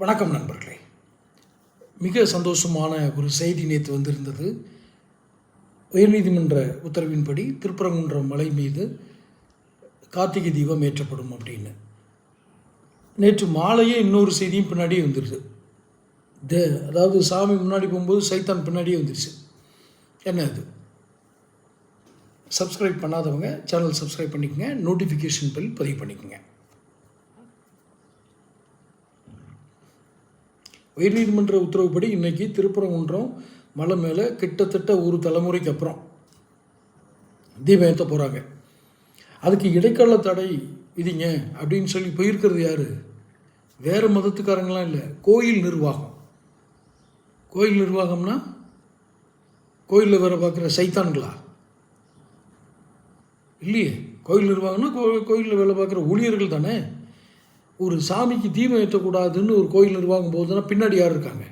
வணக்கம் நண்பர்களே. மிக சந்தோஷமான ஒரு செய்தி நேற்று வந்திருந்தது. உயர்நீதிமன்ற உத்தரவின்படி திருப்பரங்குன்றம் மலை மீது கார்த்திகை தீபம் ஏற்றப்படும் அப்படின்னு. நேற்று மாலையே இன்னொரு செய்தியும் பின்னாடியே வந்துடுது தே அதாவது சாமி முன்னாடி போகும்போது சைத்தான் பின்னாடியே வந்துருச்சு. என்ன அது? சப்ஸ்கிரைப் பண்ணாதவங்க சேனல் சப்ஸ்கிரைப் பண்ணிக்கோங்க நோட்டிஃபிகேஷன் பில் பதிவு பண்ணிக்கோங்க. உயர்நீதிமன்ற உத்தரவுப்படி இன்றைக்கி திருப்பரங்குன்றம் மலை மேலே கிட்டத்தட்ட ஒரு தலைமுறைக்கு அப்புறம் தீபம் ஏற்ற போகிறாங்க அதுக்கு இடைக்கால தடை விதிங்க அப்படின்னு சொல்லி போயிருக்கிறது யார்? வேறு மதத்துக்காரங்களாம் இல்லை. கோயில் நிர்வாகம். கோயில் நிர்வாகம்னா கோயிலில் வேற பார்க்குற சைத்தான்களா? இல்லையே. கோயில் நிர்வாகம்னா கோ கோயிலில் வேலை பார்க்குற ஊழியர்கள் தானே? ஒரு சாமிக்கு தீபம் ஏற்றக்கூடாதுன்னு ஒரு கோயில் நிர்வாகம் போகுதுன்னா பின்னாடி யார் இருக்காங்க?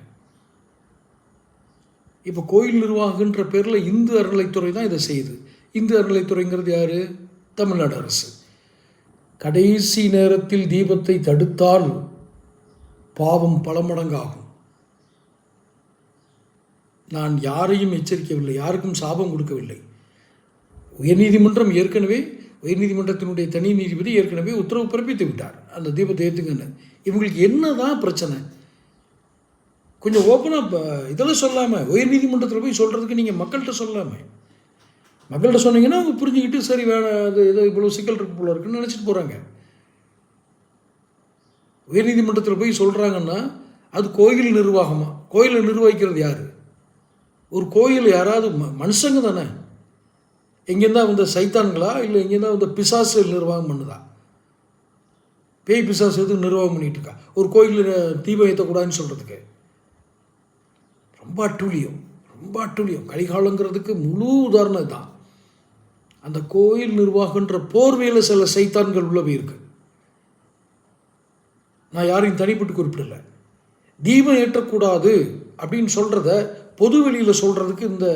இப்போ கோயில் நிர்வாகன்ற பேரில் இந்து அறநிலைத்துறை தான் இதை செய்யுது. இந்து அறநிலைத்துறைங்கிறது யார்? தமிழ்நாடு அரசு. கடைசி நேரத்தில் தீபத்தை தடுத்தால் பாவம் பல மடங்காகும். நான் யாரையும் எச்சரிக்கவில்லை யாருக்கும் சாபம் கொடுக்கவில்லை. உயர்நீதிமன்றம் ஏற்கனவே உயர்நீதிமன்றத்தினுடைய தனி நீதிபதி ஏற்கனவே உத்தரவு பிறப்பித்து விட்டார். அந்த தீபத்தை ஏற்றுங்கன்னு இவங்களுக்கு என்ன தான் பிரச்சனை? கொஞ்சம் ஓப்பனாக இதெல்லாம் சொல்லாமல் உயர்நீதிமன்றத்தில் போய் சொல்கிறதுக்கு நீங்கள் மக்கள்கிட்ட சொல்லாமல் மக்கள்கிட்ட சொன்னீங்கன்னா அவங்க புரிஞ்சுக்கிட்டு சரி வேணாம் அது ஏதோ இவ்வளோ சிக்கல் இருக்கு போல இருக்குன்னு நினச்சிட்டு போகிறாங்க உயர்நீதிமன்றத்தில் போய் சொல்கிறாங்கன்னா அது கோயில் நிர்வாகமாக கோயிலை நிர்வகிக்கிறது யார்? ஒரு கோயில் யாராவது ம மனுஷங்க தானே. இங்கேருந்தா வந்து சைத்தான்களா? இல்லை எங்கேருந்தா வந்து பிசாசு நிர்வாகம் பண்ணுதா? பேய் பிசாசு எதுக்கு நிர்வாகம் பண்ணிகிட்டு இருக்கா ஒரு கோயிலில் தீபம் ஏற்றக்கூடாதுன்னு சொல்கிறதுக்கு ரொம்ப அட்டுழியம். ரொம்ப அட்டுழியம். கலிகாலங்கிறதுக்கு முழு உதாரணம் தான் அந்த கோயில் நிர்வாகன்ற போர்வையில் சில சைத்தான்கள் உள்ளவை இருக்குது நான் யாரையும் தனிப்பட்டு குறிப்பிடலை. தீபம் ஏற்றக்கூடாது அப்படின்னு சொல்கிறத பொது வெளியில் சொல்கிறதுக்கு இந்த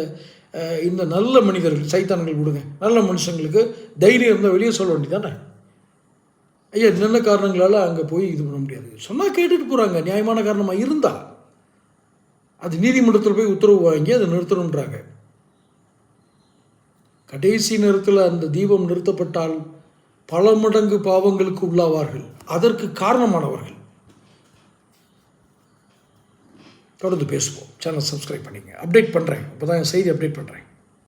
இந்த நல்ல மனிதர்கள் சைத்தான்கள் விடுங்க. நல்ல மனுஷங்களுக்கு தைரியம் இருந்தால் வெளியே சொல்ல வேண்டியதானே ஐயா நல்ல காரணங்களால் அங்கே போய் இது பண்ண முடியாது? சொன்னால் கேட்டுட்டு போகிறாங்க நியாயமான காரணமாக இருந்தால் அது நீதிமன்றத்தில் போய் உத்தரவு வாங்கி அதை நிறுத்தணுன்றாங்க கடைசி நேரத்தில் அந்த தீபம் நிறுத்தப்பட்டால் பல மடங்கு பாவங்களுக்கு உள்ளாவார்கள். அதற்கு காரணமானவர்கள். தொடர்ந்து பேசுவோம். சேனல் சப்ஸ்கிரைப் பண்ணிங்க அப்டேட் பண்ணுறேன் இப்போ தான் செய்தி அப்டேட் பண்ணுறேன்